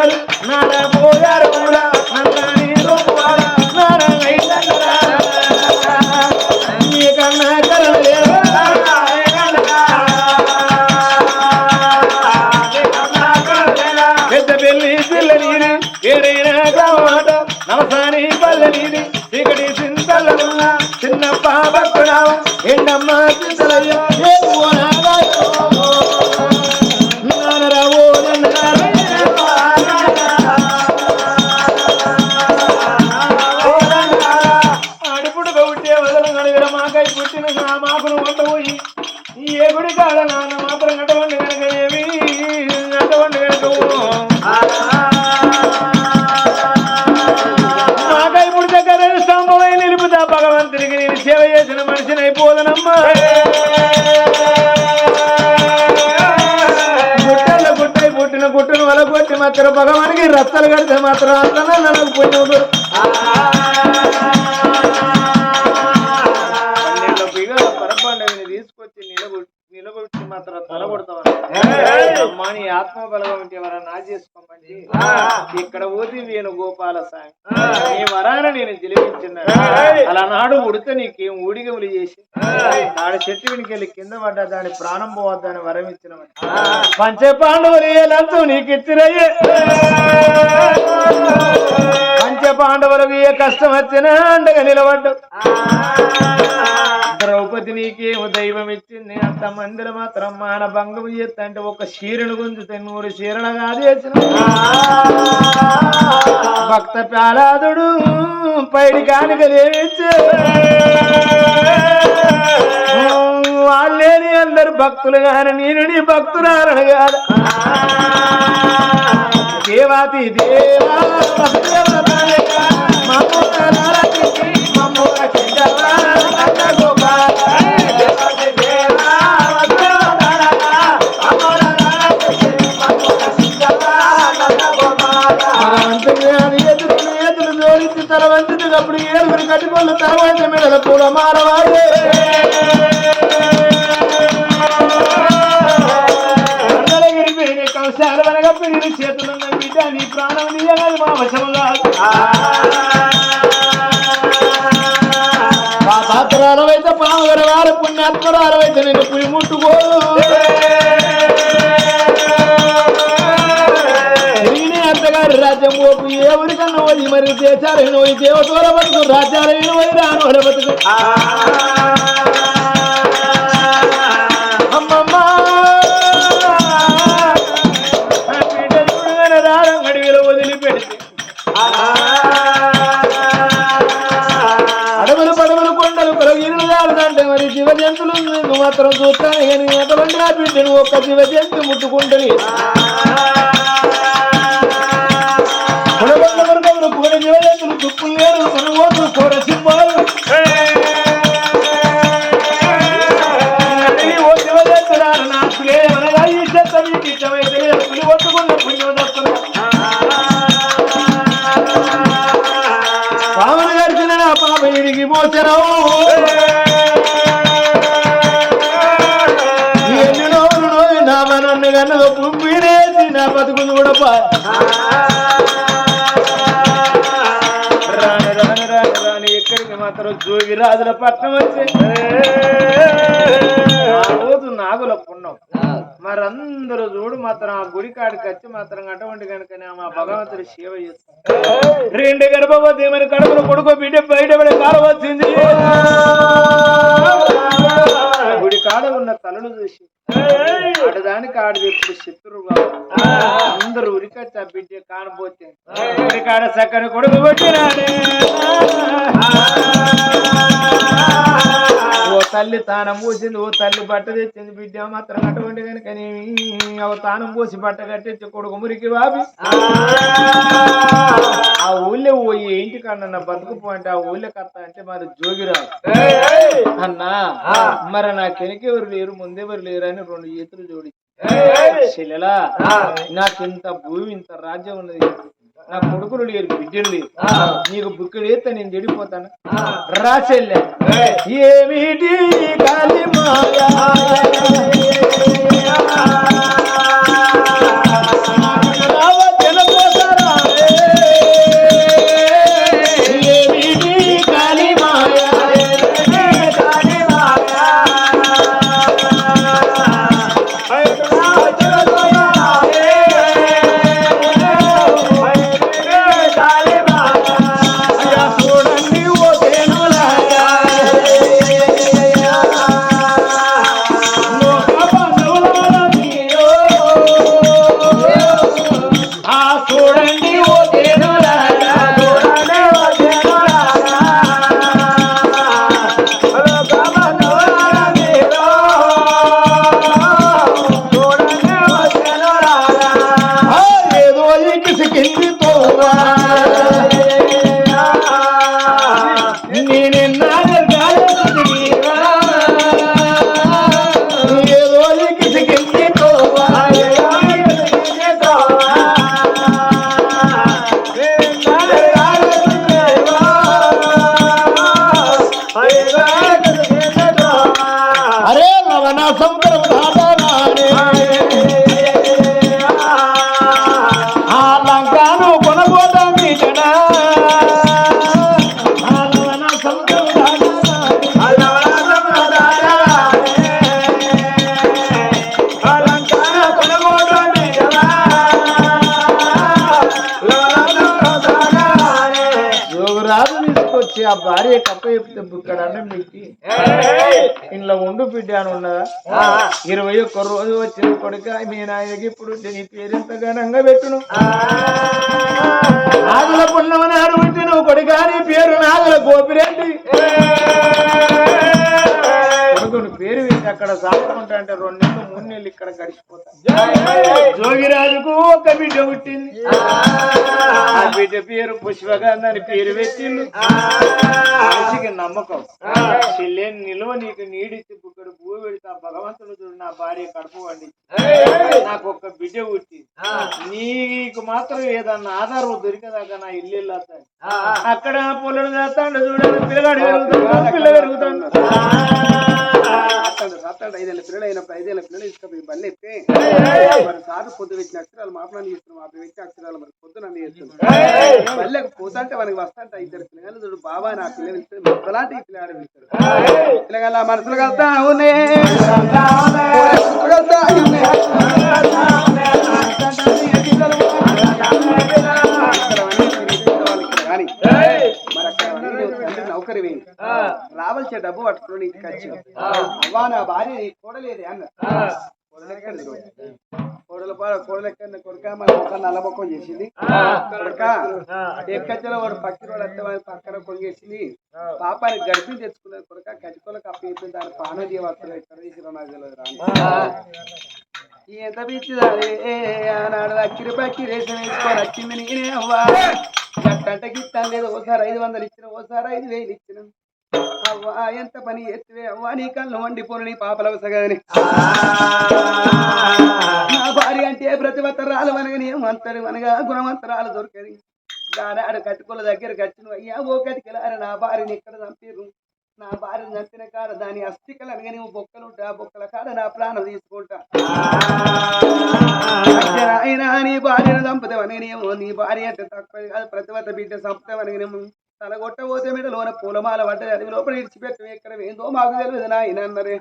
పోయారు నాడ కూడా పెద్ద పెళ్ళి పిల్ల నీది ఏడైనా కావాట నవసాని పల్ల నీది చీకటి చింతల చిన్న పాప వల మాత్రం భగవానికి రత్తలు కడితే మాత్రం అంతనా నన్ను పుణ్యం ఆత్మ బలగా ఉంటే ఎవరన్నా నా చేసుకోమండి? ఇక్కడ పోతే వేణు గోపాల స్వామి నీ వరాన నేను జలిపించిన అలనాడు ఉడితే నీకేం ఊడిగములు చేసి ఆడ చెట్టు వెనుకెళ్ళి కింద పడ్డా దాని ప్రాణం పోవద్దని వరం ఇచ్చిన పంచ పాండవులు నీకు ఇచ్చిరయ్యే పంచ పాండవులకు ఏ కష్టం వచ్చినా అండగా నిలబడ్డావు. ద్రౌపది నీకేమో దైవం ఇచ్చింది అంత మందిర మాత్రం మాన భంగం చేస్తంటే ఒక చీరను గుంజుతే నూరు చీరలు కాదు చేసిన భక్త ప్రాలాదుడు పైడి కానుకలేమిచ్చే వాళ్ళేని అందరు భక్తులు కాని నేను నీ భక్తురాలను కాదు. దేవాతి దేవా దేవతాయక, మమ్ముల నరకించి, భగవంతుని అని ఎదురుని ఎదురు జోడించి తల ఏడుగురు తర్వాత మెడల పూల మారవాడే మంగళగిరి చేతులున్న బిడ్డ నీ ప్రాణం మా వశముగా పాపాత్రాలవైతే పాముగర పుణ్యాత్మరాలవైతే నేను పులి ముట్టుకోదు ఏ ఊరికన్నా పోయి మరి దేశాలైన పోయి దేవతల బతుకు రాజ్యాలైన పోయి రానుల బతుకు. అడవిలో పడవలు కొండలు దాడుదంటే మరి నువ్వు మాత్రం చూస్తాను కానీ ఎంతమంది నా బిడ్డను ఒక్క జీవ జంతు ముట్టుకుంటుంది మనన్ను కన్నదో నా బతుకుంది కూడా రాను రాను రాని ఎక్కడికి మాత్రం జోగి రాజుల పట్నం వచ్చే. రోజు నాగుల పుణ్యం. మరందరూ చూడు మాత్రం ఆ గుడి కాడికి వచ్చి మాత్రం అటువంటి కనుకనే మా భగవంతుడు సేవ చేస్తాం రెండు గర్భవతి మరి కడుపులో కొడుకు బిడ్డ బయటపడే కాలం వచ్చింది. గుడి కాడ ఉన్న తలలు చూసి. ఆడదానికి ఆడది ఎప్పుడు శత్రువుగా అందరూ ఉరికొచ్చి ఆ బిడ్డ కానపోతే గుడి కాడ చక్కని కొడుకు ఓ తల్లి తానం పోసింది ఓ తల్లి బట్ట తెచ్చింది బిడ్డ. మాత్రం అటువంటి కనుక ఓ తానం పోసి బట్ట కట్టించి కొడుకు మురికి బాబి ఆ. ఊళ్ళో పోయి ఇంటికన్నా బతుకుపో అంటే ఆ ఊళ్ళో కత్త అంటే మరి జోగిరావు అన్నా మరి నా ఎవరు లేరు ముందెవరు లేరు అని రెండు చేతులు జోడి చెల్లెలా నాకు ఇంత భూమి ఇంత రాజ్యం ఉన్నది. నా కొడుకులు లేరు బిడ్డలు లేరు నీకు బుక్కడు ఎత్తే నేను చెడిపోతాను. రా చెల్లె ఏమిటి కాలి మాయా? ఆ భార్య కప్ప చెప్తే ఇక్కడ అన్నం పెట్టి ఇంట్లో ఉండు బిడ్డ అని ఉన్నదా? ఇరవై ఒక్క రోజు వచ్చిన కొడుక మీ నాయనకి ఇప్పుడు నీ పేరు ఎంత ఘనంగా పెట్టును? నాగుల పున్నమని అడుగుంటే నువ్వు కొడుక నీ పేరు నాగుల గోపిరెడ్డి. అక్కడ సాగుకుంటా అంటే రెండు నెలలు మూడు నెలలు ఇక్కడ గడిచిపోతా జోగిరాజుకు ఒక బిడ్డ పుట్టింది. ఆ బిడ్డ పేరు పుష్పగంధ అని పేరు పెట్టిండు. మనిషికి నమ్మకం. చెల్లెని నిలువ నీకు నీడిచ్చి బుక్కడు పువ్వు పెడతా భగవంతుడు చూడు నా భార్య కడుపు వండి నాకు ఒక్క బిడ్డ పుట్టింది. నీకు మాత్రం ఏదన్నా ఆధారం దొరికేదాకా నా ఇల్లు వెళ్ళొద్దని అక్కడ పొలం చేస్తాడు చూడండి పిల్లగాడు పెరుగుతాడు పిల్ల పెరుగుతాడు. సత్తాడు ఐదేళ్ళ పిల్లలు అయినప్పుడు ఐదేళ్ళ పిల్లలు తీసుకుపోయి బల్లి ఎత్తే మరి సారు పొద్దు పెట్టిన అక్షరాలు మాపనాన్ని చేస్తున్నాం మాపి పెట్టిన అక్షరాలు మరి పొద్దున చేస్తున్నాం బల్లెకి పోతుంటే మనకి వస్తాంటే ఇద్దరు పిల్లగాలు చూడు బాబా నా పిల్లలు ఇస్తే మొక్కలాంటి ఈ పిల్లగాడు పిలుస్తాడు మనసులు కలుతా ఉన్నాయి రావాల్సిన డబ్బు పట్టుకుని వచ్చావు. అవ్వా నా భార్య కూడలేదే అన్న. కోడలెక్కడిది రోజు? కోడల కోడలెక్కడ కొడుక మన నల్లబొక్కం చేసింది. కొడుక ఎక్కచ్చలో వాడు పక్కన వాడు అత్త పక్కన కొంగేసింది పాపానికి గడిపి తెచ్చుకున్నది కొడుక కటికోలకు అప్పు అయిపోయింది దాని పానం చేయవస్తారు ఎక్కడ తీసిరో నాకు తెలియదు రా ఎంత పిచ్చిదారే ఆనాడు అక్కిరి పక్కి రేషన్ వేసుకొని వచ్చింది నేనే అవ్వా. గట్టంటే గిట్టాను లేదు ఓసారి ఐదు వందలు ఇచ్చిన ఓసారి ఐదు వేలు ఇచ్చిన. అవ్వా ఎంత పని ఎత్తివే అవ్వా నీ కళ్ళు వండిపోను నీ పాపల వసగాని నా భార్య అంటే ప్రతివత్తరాలు అనగానే ఏమంటారు అనగా గుణవంతరాలు దొరకది దానాడు కట్టుకుల దగ్గర కట్టిన అయ్యా ఓ కటికలారు నా భార్యని ఇక్కడ చంపారు నా భార్యను చంపిన కాడ దాని అస్థికలు అనగా నువ్వు బొక్కలు ఉంటా బొక్కల కాడ నా ప్రాణం తీసుకుంటా. అయినా నీ భార్యను చంపుతావనేమో నీ భార్య అంటే తక్కువ కాదు ప్రతివత బిడ్డ చంపుతావనేమో తల కొట్టబోతే మీద లోన పూలమాల పడ్డది. అది లోపల ఇడిచిపెట్టు ఎక్కడ ఏందో మాకు తెలియదు నాయన అన్నరే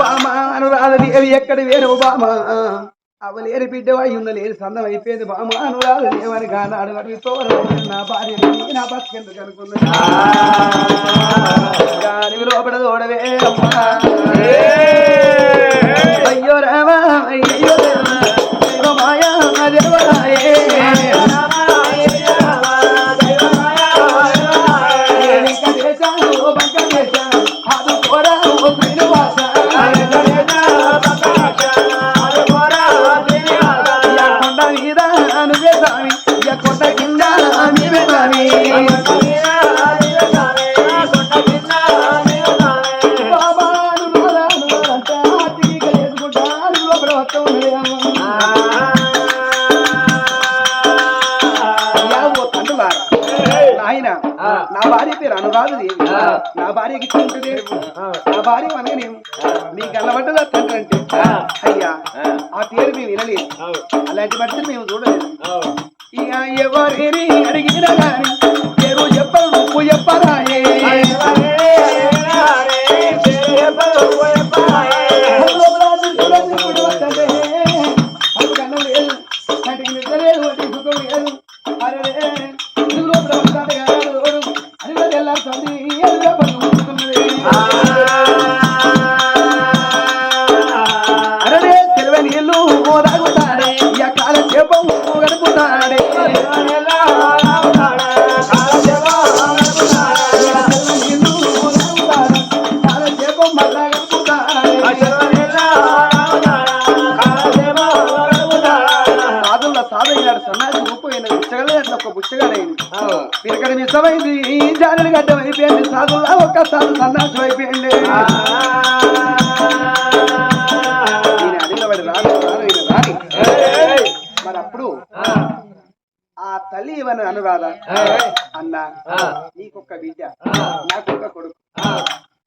బామా అనురాధదేవి ఎక్కడ వేరు బామా? అవలేని బిడ్డ ఉన్న లేని సందం అయిపోయింది. బామ అనురాధదేవని కానాడు అడుగుతో నా భార్య నా బతికెందుకు అనుకున్నా దాని లోపల అమ్మా. అయ్యో రామా అయ్యో. అయిపోయింది మరి అప్పుడు ఆ. తల్లి ఇవన్న అనురాధ అన్న నీకొక్క బిడ్డ నాకొక్క కొడుకు.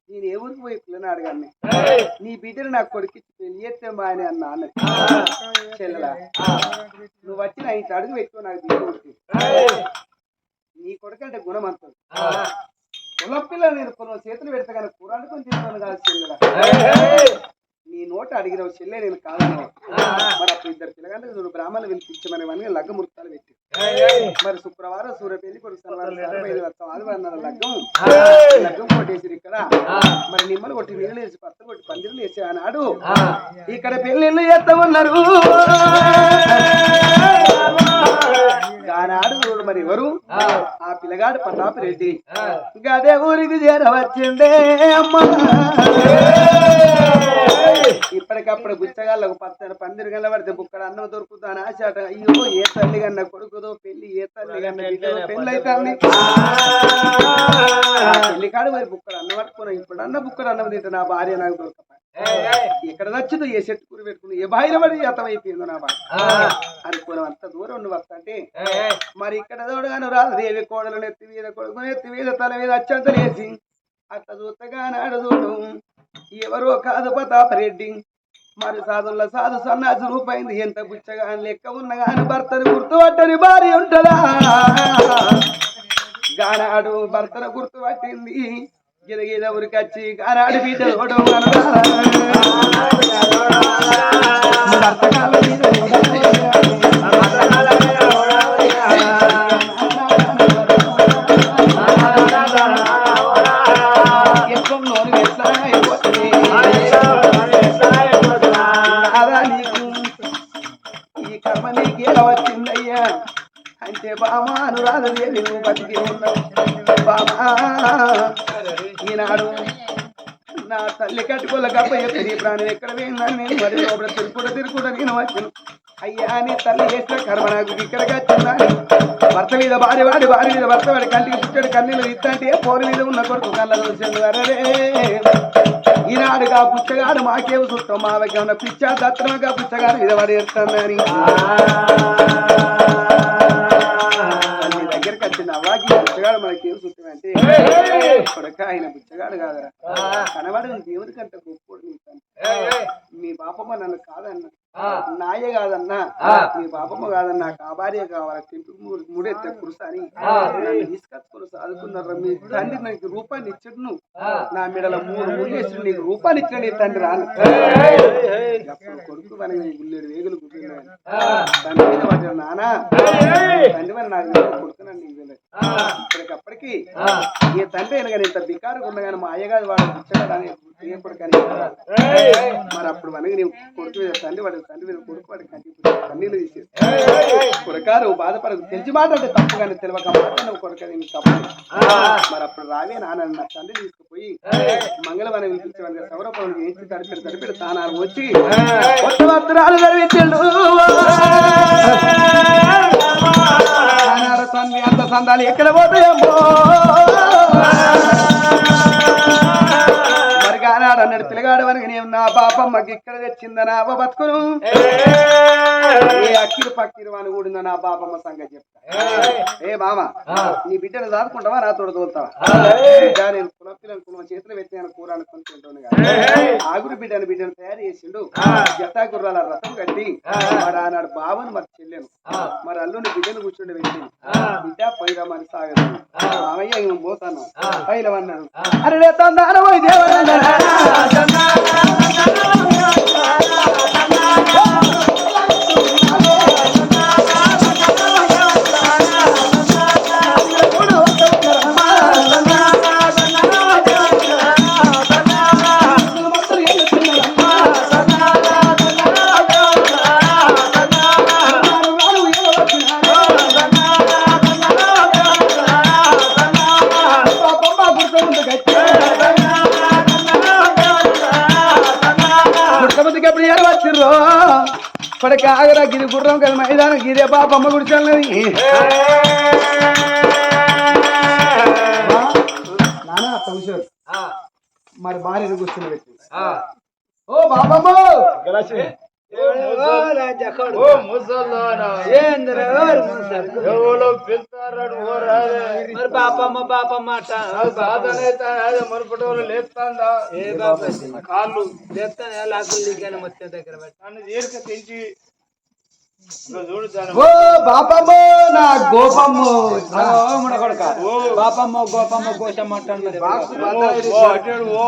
నేను ఏ ఊరికి పోయి పిల్లని అడగాన్ని నీ బిడ్డను నాకు కొడుకిచ్చి పెళ్ళి చేస్తే మా అని అన్న అన్నది. చెల్లెలా నువ్వు వచ్చి నా ఇంటి అడుగు పెట్టుకో నాకు బిడ్డ నీ కొడుకు అంటే గుణమంతుడు కులపిల్ల నేను చేతులు పెడతా కానీ కూర అనుకుని కాదు చెల్లెలా నీ నోట అడిగిన చెల్లె నేను కాదన్నావు. మరి అప్పుడు ఇద్దరు పిల్లగాంటే చూడు బ్రాహ్మణులు పిలిపించమని లగ్గ ముహూర్తాలు పెట్టి. మరి శుక్రవారం సూర్యపల్లి కొడుకు శనివారం సారం ఐదు వస్తాం. ఆదివారం లగ్గం. లగ్గం కొట్టేసి ఇక్కడ. మరి నిమ్మలు కొట్టి నీళ్ళు వేసి పత్త కొట్టి పందిరులు వేసి ఆనాడు. ఇక్కడ పెళ్ళిళ్ళు ఎత్త ఉన్నారు. ఆనాడు చూడు మరి ఎవరు ఆ పిల్లగాడు ప్రతాప్ రెడ్డి గదే ఊరికి చేరవచ్చిండే అమ్మా ఇప్పటికప్పుడు గుచ్చగాళ్ళకు పచ్చని పందిరి పడితే బుక్కడ అన్నం దొరుకుతాను ఆశాట అయ్యో ఏ తల్లి కన్నా కొడుకుదో పెళ్ళి ఏ తల్లి కన్నా పెళ్ళి అవుతుంది పెళ్ళి కాడు మరి బుక్కడ అన్నం పట్టుకున్నా ఇప్పుడు అన్న బుక్కడ అన్నం తింటే నా భార్య నాకు దొరకపా ఎక్కడ నచ్చిందో ఏ చెట్టు కూర పెట్టుకుని? ఏ బాయిల పడి అర్థమైపోయిందో నా భార్య అనుకున్నాం అంత దూరం ఉండి వస్తంటే మరి ఇక్కడ చూడగాను రాదు దేవి కోడలు నెత్తి మీద కొడుకు నెత్తి మీద తల మీద అచ్చంతలేసి అట్లా చూస్తగా నాడు చూడు. ఎవరో కాదు ప్రతాపరెడ్డి మరి సాధుల సాధు సన్నాసి రూపాయింది ఎంత బుచ్చగా లెక్క ఉన్న గాని భర్తను గుర్తుపట్టని భార్య ఉంటదా? గానాడు భర్తను గుర్తుపట్టింది. గిదగిద ఉరికొచ్చి గానాడు బిడ్డ చూడడం భర్త కాళ్ళ అంటే బామా అనురాధదేవి నువ్వు బతికి ఉన్నావు బామా. ఈనాడు నా తల్లి కట్టుకోల గప్ప చెప్పి ప్రాణం ఎక్కడ పోయిందని నేను మరి లోపల తిరుగుకుంటూ తిరుగుకుంటూ నేను వచ్చాను. అయ్యా నీ తల్లి చేసిన కర్మ నాకు ఇక్కడ వచ్చిందని భర్త మీద భార్య వాడి భార్య మీద భర్త వాడి కంటికి పుట్టాడు కన్నీళ్ళు ఇత్తంటే పోరు మీద ఉన్న కొడుకు కళ్ళ చూసాడు అరే ఈనాడుగా పుచ్చగాడు మాకేం చుట్టం మా దగ్గర ఉన్న పిచ్చా దత్తనగా పుచ్చగాడు మీద వాడు ఎడుతుందని మనకేం చుట్టం అంటే కొడుక ఆయన పుచ్చగాడు కాదరా. కనబడి దేవుడి కంటే గొప్పోడు మీ బాపమ్మ నన్ను కాదన్న. నాయే కాదన్నా. మీ బాపమ్మ కాదన్నా ఆ భార్య కావాలి? తింటూ మూడెత్తే కురుస అని. నన్ను తీసుకొచ్చుకుని చదువుకున్నారు మీ తండ్రి నాకు రూపాయలు ఇచ్చాడు. నువ్వు నా మెడల మూడు ముళ్ళు వేసి నీకు రూపాయలు ఇచ్చిన నీ తండ్రి రాను. అప్పుడు కొడుకు మనకి గుళ్ళేడు వేగులు గుర్తున్నాయి తండ్రి మీద నానా. తండ్రి మరి నాకు తెలియదు, కొడుకు నన్ను నీకు తెలియదు ఇప్పటికప్పటికి ఈ తండ్రి అయినా కానీ ఇంత బికారు ఉన్నా కానీ మా అయ్యగారు వాడు అని మరి అప్పుడు మనకి నీవు కొడుకు మీద తండ్రి వాడు తండ్రి మీద కొడుకు వాడి కంటి కన్నీళ్ళు తీసేది కొడుకారు బాధపడకు. తెలిసి మాట అంటే తప్పు కానీ తెలియక మాట నువ్వు అది నీకు తప్పు మరి అప్పుడు రావే నాన్న నా తండ్రి తీసుకుపోయి మంగళవారం వినిపించే సౌరపం ఏంచి తడిపెడు తడిపెడు తానాలు వచ్చి కొత్త వస్త్రాలు ధరించండు తన్వి అంత సందాలు ఎక్కడ పోతాయమ్మో? కానాడు అన్నాడు పిల్లగాడు వరకు నేను నా పాపమ్మకి ఇక్కడ తెచ్చిందనా? అవ్వ బతుకును. ఏ! అక్కిరు పక్కిరు అని కూడిందో నా పాపమ్మ సంగతి చెప్తా. ఏ! మామ నీ బిడ్డను దాదుకుంటావా నా తోడు తోలుతావా? నేను కుల పిల్లని కులం చేతులు పెట్టాను కూర కదా. ఆగురు బిడ్డను బిడ్డను తయారు చేసిండు. జతా గుర్రాల రథం కట్టి మరి ఆనాడు బావను మరి చెల్లెను. మరి అల్లుని బిడ్డను కూర్చుండి పెట్టింది బిడ్డ పైరమని సాగదు. మామయ్య పోతాను. పైలవన్నాడు అరే తందాన పోయి గుర్తమందికి ఎప్పుడు ఏడవచ్చిర్రో ఇప్పటికి ఆగరా గిరి గుర్రం కదా మైదానం గిరే పాపమ్మ గుడిచాలని నానా సంశయం మరి భార్యను కూర్చుని పెట్టి ఓ బాబమ్మ. మరి బాపమ్మ బాపమ్మ అట్ట. ఆ సాధనైతే అదే మునుపటి వాళ్ళు లేపుతాందా ఏ కాళ్ళు. చెప్తాను లాక్కులు దిగాను మొత్తం దగ్గర పెట్టి నన్ను ఓ బాపమ్మో నా గోపమ్మో. కొడక బాపమ్మ గోపమ్మ ఓ, ఓ.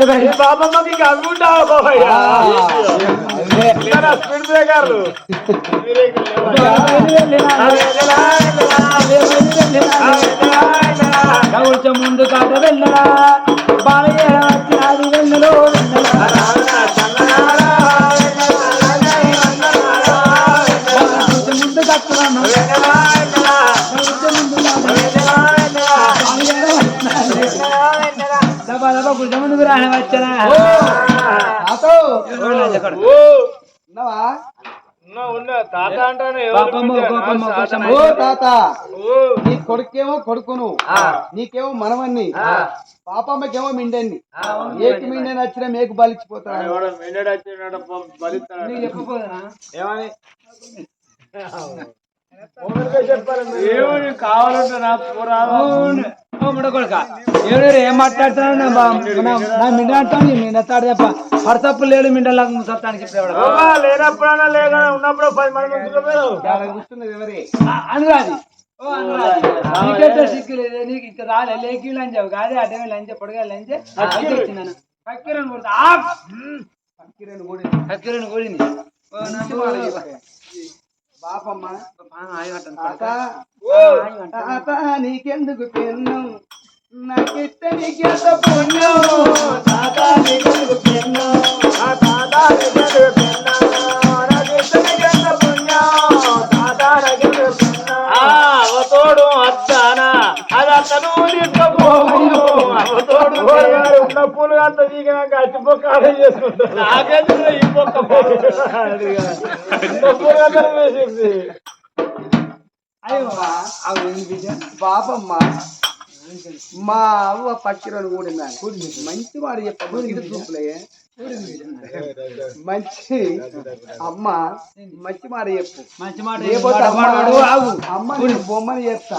బాబమ్మ మీకు అనుకుంటావు బాబాయ్? స్పీడ్ బ్రేకర్లు? ముందు కాక వెళ్ళరా? బాలయ్య ఓ తాత ఓ. నీ కొడుకేమో కొడుకును నీకేమో మనవన్ని పాపమ్మకేమో మిండండి ఏకి మిండని వచ్చినా మేకు బలిచిపోతాడు. ఏమని? ఏమని కావాలంటే నా ఎవరు ఏం మాట్లాడుతున్నాడు నా బా- నా- నా మిండ అంటాను మిండ తాడు తప్ప. పడతప్పు లేడు మిండలాగా ముసత్తానికి? లేనప్పుడైనా లేక ఉన్నప్పుడు పది మంది అనురాది ఓ అనురాది సిక్కు లేదు? నీకు ఇంకా రాలే. లేకి లంచావు కాదే అడ్డమే లంచ పొడగా లంచ. వచ్చిందను కక్కిరని కొడుతా. ఆ! పక్కిరేను కూడా కక్కిరని కొడింది నీకెందుకు పెన్ను నాకెట్ట నీకెంత పుణ్యం తాత నీకెందుకు పెన్ను ఆ తాత నీకెందుకు పెన్నా? నీకెంత పుణ్యం? తాత నీకెందుకు పెన్నా? ఆ, అవతోడు అత్తానా అది అతను తీసుకపోవు. అవతోడు కూరగాయలు ఉన్న పూలు అంత దిగినాక అట్టి పొక్క ఆడే చేసుకుంటారు నాకెందుకు పూలు? ఉన్న పూలు అంతా వేసేసి. అయ్యో అవి ఏంది బిడ్డ? బాపమ్మ మా అవ్వ పక్కిరను కూడా మంచి వాడు చెప్ప ఇది చూపులే మంచి అమ్మ మంచి మాట చెప్పు మంచి మాట లేకపోతే అమ్మ వాడు ఆగు అమ్మ నీ బొమ్మని చేస్తా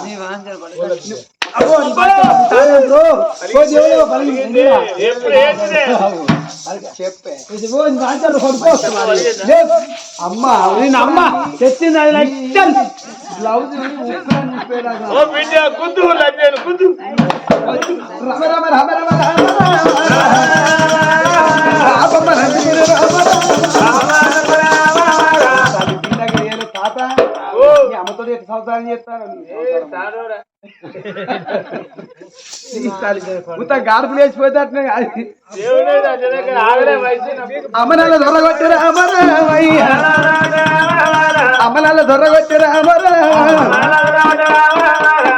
అమ్మ నేను అమ్మ తెచ్చింది అది లక్షలు. బ్లౌజ్ లంజాను గుద్దు రమ రమ రమ రమ అమ్మతో ఎట్లా సంసారం చేస్తాను ఉత్త గాడుపు లేచిపోతే అమ్మనాల దొరగొచ్చారు అమరమయ్య అమ్మనాల దొరగొచ్చారు అమరమ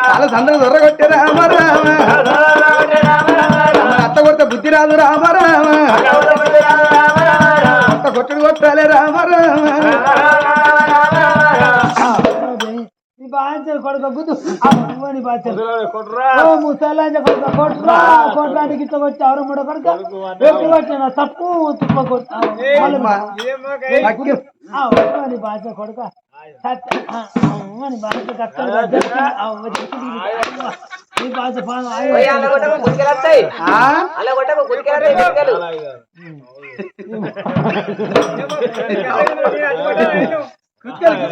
చాలా సందరు దొరగొచ్చారు అమరమ అత్త కొడితే బుద్ధి రాదు రామరామ అత్త కొట్టుడు కొట్టాలి రామరామ బాధ్యత కొడుక గుద్దు అమ్మ నీ బాధ్యత ఓ ముసలాంజ కొడుక కొట్రా కొట్లాంటి గిట్ల కొట్టి ఎవరు మూడ కొడుక ఎప్పుడు కొట్టిన తప్పు తుప్ప కొట్టు నీ బాధ్యత కొడుక సత్య ఆ, అమ్మ నీ బాధ్యత కక్కలు కొట్టు. అవ్వ చిక్కుడు ఇది. నీ బాధ్యత పాను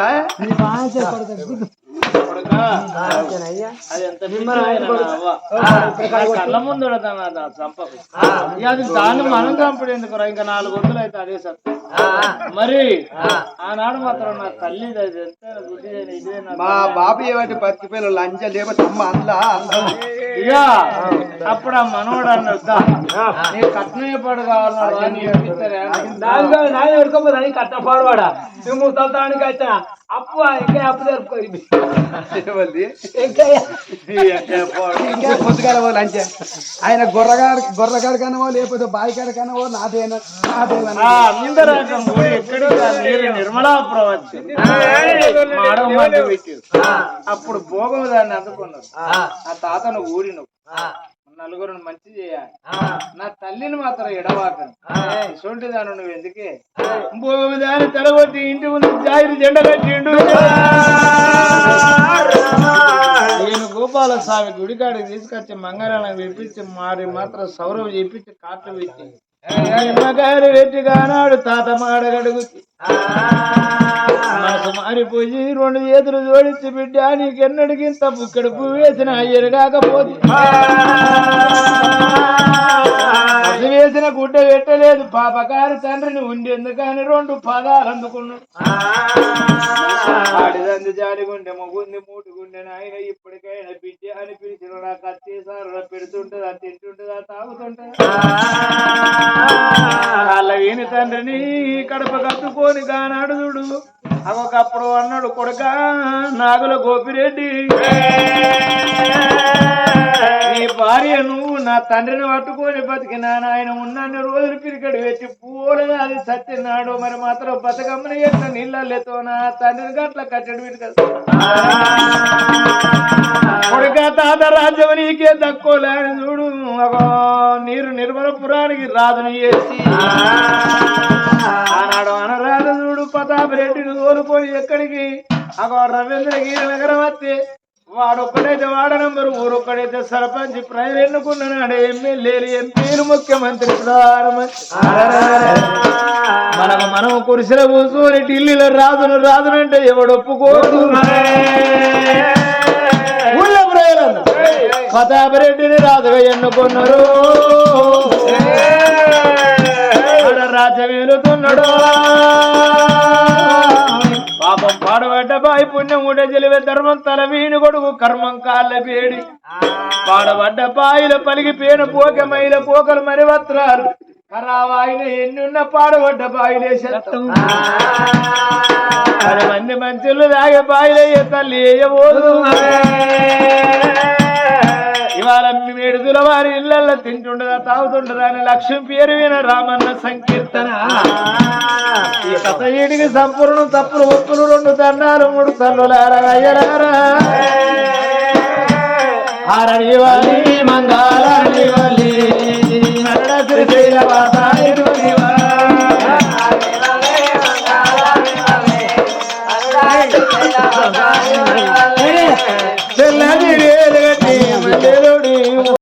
ఆయ. నీ బాధ్యత కొడుక గుద్దు అది ఎంత కళ్ళ ముందు చంపకు అది దాన్ని మనం చంపడు ఎందుకు ఇంకా నాలుగు వందలు అయితే అదే సత్యం మరి ఆనాడు మాత్రం నా తల్లి మా బాబు ఏమంటే బతికిపోయిన లంచ లేకపోతే అమ్మ అందా అందా ఇక అప్పుడు ఆ మనవడు అన్నాడు "దా, నీకు కట్నం ఎప్పుడు కావాలన్నాడు అని ఇప్పిస్తారా అన్నాడు. దానిలో నాయ ఎడుకోపోతే అని కట్టపాడువాడా నువ్వు ముసల్తానికి వచ్చా అప్పు ఇంకా అప్పు జరుపుకో పొద్దుగాల ఆయన గొర్రగాడు గొర్రగాడు కనవో లేకపోతే బాయికాడు కనవో నాదేనా అప్పుడు భోగం దాన్ని అందుకున్నారు. ఆ. తాతను ఊరిను నలుగురిని మంచి చేయాలి. నా తల్లిని మాత్రం ఎడవాకను ఇటువంటి దాని నువ్వు ఎందుకే? భోగం దాని తలగొట్టి ఇంటి ముందు జాయిరి జెండ కట్టిండు. నేను గోపాల స్వామి గుడికాడికి తీసుకొచ్చి మంగళాలను విప్పించి మారి మాత్రం సౌరవ్ చెప్పించి కాట్లు పెట్టి నిమ్మకాయలు పెట్టి కానాడు తాత మాడగడుగు మనసు మారిపోయి రెండు చేతులు జోడించి బిడ్డ నీకెన్నడికింత ఇక్కడ పువ్వు వేసిన అయ్యరు కాకపోతే. వేసిన గుడ్డ పెట్టలేదు పాపకారి తండ్రిని ఉండేందుకని రెండు పాదాలు అందుకున్నాడు ఆడిదంది జాలి గుండె మొగుంది మూటు గుండె నాయన ఇప్పటికైనా బిడ్డ అని పిలిచిన నాకు అత్తేసారు పెడుతుంటదా తింటుంటదా తాగుతుంటదా. వీని తండ్రిని కడప కట్టుకొని కానాడు చూడు. ఒకప్పుడు అన్నాడు కొడుక నాగుల గోపిరెడ్డి. నీ భార్య నువ్వు నా తండ్రిని పట్టుకొని బతికినా ఆయన ఉన్నన్ని రోజులు పిరికడి పెట్టి పూలగా అది సత్యనాడు మరి మాత్రం బతకమ్మని ఎట్లా నీళ్ళతో నా తండ్రిని గట్ల కట్టడి పెట్టి కదా నీకే దక్కోలేని చూడు. అగో నీరు నిర్మలపురానికి రాజుని చేసి. ఆనాడు అనరాదు చూడు ప్రతాప్ రెడ్డిని తోలుకొని ఎక్కడికి? అగో రవీంద్రగిరి నగరం వస్తే వాడొక్కడైతే వాడ నంబరు ఊరొక్కడైతే సర్పంచ్ ప్రజలు ఎన్నుకున్నాడు. ఎమ్మెల్యేలు ఎంపీలు ముఖ్యమంత్రి మనకు మనం కురిసిన కూర్చొని ఢిల్లీలో రాజును రాజునంటే ఎవడొప్పుకోడు ప్రతాపరెడ్డిని రాజుగా ఎన్నుకున్నారు ఏలుతున్నాడు పాపం పాడబడ్డ బాయి పుణ్యం ఉండే జలివే ధర్మం తల వీణు కొడుకు కర్మం కాళ్ళ పేడి. పాడబడ్డ పాయిల పలికి పేను పోక మైల పోకలు మరి వస్త్రాలు ఖరావాయిన ఎన్నున్న పాడబడ్డ బాయిలే శతం పది మంది మంచులు తాగే బాయిలయ్యే తల్లి వేయబోదు ఇవాళ మేడుదుల వారి ఇళ్ళల్లో తింటుండదా తాగుతుండదా అని లక్ష్యం పేరు విన రామన్న సంకీర్తన. ఈడికి సంపూర్ణ తప్పులు ఒప్పులు రెండు దండాలు మూడు తల్లులారయ్యలారా హరణి వాలి మంగాళి వాలి శ్రీశైల వాస